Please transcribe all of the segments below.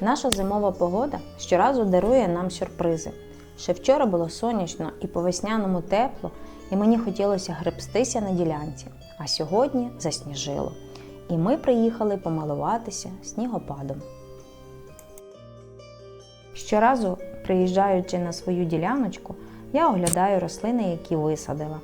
Наша зимова погода щоразу дарує нам сюрпризи. Ще вчора було сонячно і по весняному тепло, і мені хотілося гребстися на ділянці. А сьогодні засніжило. І ми приїхали помилуватися снігопадом. Щоразу, приїжджаючи на свою діляночку, я оглядаю рослини, які висадила.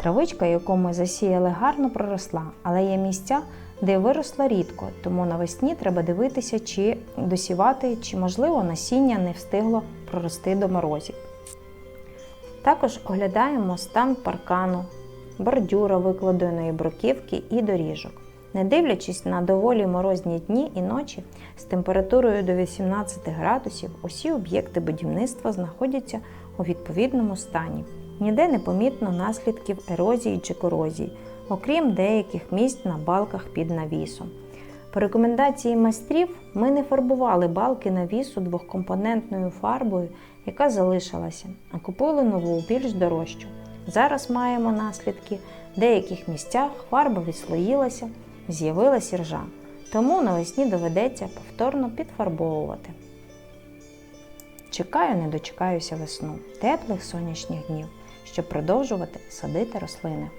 Травичка, яку ми засіяли, гарно проросла, але є місця, де виросла рідко, тому навесні треба дивитися, чи досівати, чи, можливо, насіння не встигло прорости до морозів. Також оглядаємо стан паркану, бордюра, викладеної бруківки і доріжок. Не дивлячись на доволі морозні дні і ночі з температурою до 18 градусів, усі об'єкти будівництва знаходяться у відповідному стані. Ніде не помітно наслідків ерозії чи корозії, окрім деяких місць на балках під навісом. По рекомендації майстрів ми не фарбували балки навісу двохкомпонентною фарбою, яка залишилася, а купили нову, більш дорожчу. Зараз маємо наслідки. В деяких місцях фарба відслоїлася, з'явилася ржа, тому навесні доведеться повторно підфарбовувати. Чекаю, не дочекаюся весну, теплих сонячних днів, щоб продовжувати садити рослини.